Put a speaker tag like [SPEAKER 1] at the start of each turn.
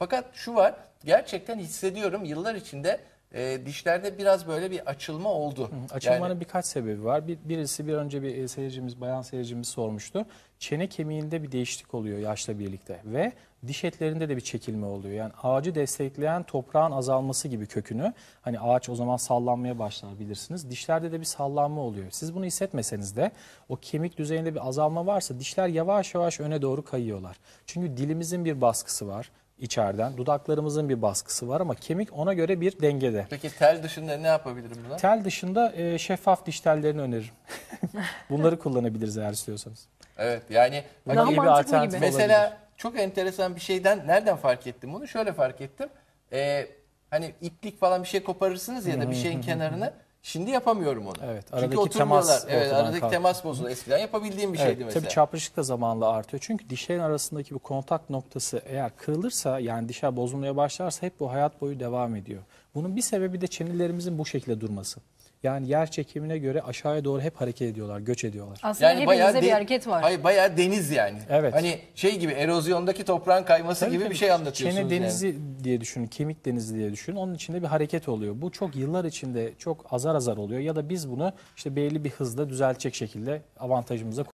[SPEAKER 1] Fakat şu var gerçekten hissediyorum yıllar içinde e, dişlerde biraz böyle bir açılma oldu.
[SPEAKER 2] Açılmanın
[SPEAKER 1] Yani-
[SPEAKER 2] birkaç sebebi var. Bir, birisi bir önce bir e, seyircimiz, bayan seyircimiz sormuştu. Çene kemiğinde bir değişiklik oluyor yaşla birlikte ve diş etlerinde de bir çekilme oluyor. Yani ağacı destekleyen toprağın azalması gibi kökünü. Hani ağaç o zaman sallanmaya başlar bilirsiniz. Dişlerde de bir sallanma oluyor. Siz bunu hissetmeseniz de o kemik düzeyinde bir azalma varsa dişler yavaş yavaş öne doğru kayıyorlar. Çünkü dilimizin bir baskısı var içeriden. Dudaklarımızın bir baskısı var ama kemik ona göre bir dengede.
[SPEAKER 1] Peki tel dışında ne yapabilirim buna?
[SPEAKER 2] Tel dışında e, şeffaf diş tellerini öneririm. Bunları kullanabiliriz eğer istiyorsanız.
[SPEAKER 1] Evet yani
[SPEAKER 2] Bunlar
[SPEAKER 3] Daha
[SPEAKER 2] iyi bir alternatif
[SPEAKER 3] gibi.
[SPEAKER 2] olabilir.
[SPEAKER 1] Mesela çok enteresan bir şeyden nereden fark ettim bunu? Şöyle fark ettim. Ee, hani iplik falan bir şey koparırsınız ya da bir şeyin kenarını. Şimdi yapamıyorum onu.
[SPEAKER 2] Evet,
[SPEAKER 1] Çünkü oturmuyorlar.
[SPEAKER 2] temas
[SPEAKER 1] Evet, aradaki
[SPEAKER 2] kalkıyor.
[SPEAKER 1] temas bozuldu. Eskiden yapabildiğim bir şeydi
[SPEAKER 2] Evet,
[SPEAKER 1] mesela.
[SPEAKER 2] tabii çapraşık da zamanla artıyor. Çünkü dişlerin arasındaki bu kontak noktası eğer kırılırsa yani dişler bozulmaya başlarsa hep bu hayat boyu devam ediyor. Bunun bir sebebi de çenelerimizin bu şekilde durması. Yani yer çekimine göre aşağıya doğru hep hareket ediyorlar, göç ediyorlar.
[SPEAKER 3] Aslında hepimizde bir hareket var.
[SPEAKER 1] Hayır bayağı deniz yani.
[SPEAKER 2] Evet.
[SPEAKER 1] Hani şey gibi erozyondaki toprağın kayması
[SPEAKER 2] Tabii
[SPEAKER 1] gibi
[SPEAKER 2] tabii.
[SPEAKER 1] bir şey anlatıyorsunuz
[SPEAKER 2] Çene
[SPEAKER 1] yani.
[SPEAKER 2] denizi diye düşünün, kemik denizi diye düşünün. Onun içinde bir hareket oluyor. Bu çok yıllar içinde çok azar azar oluyor ya da biz bunu işte belli bir hızda düzeltecek şekilde avantajımıza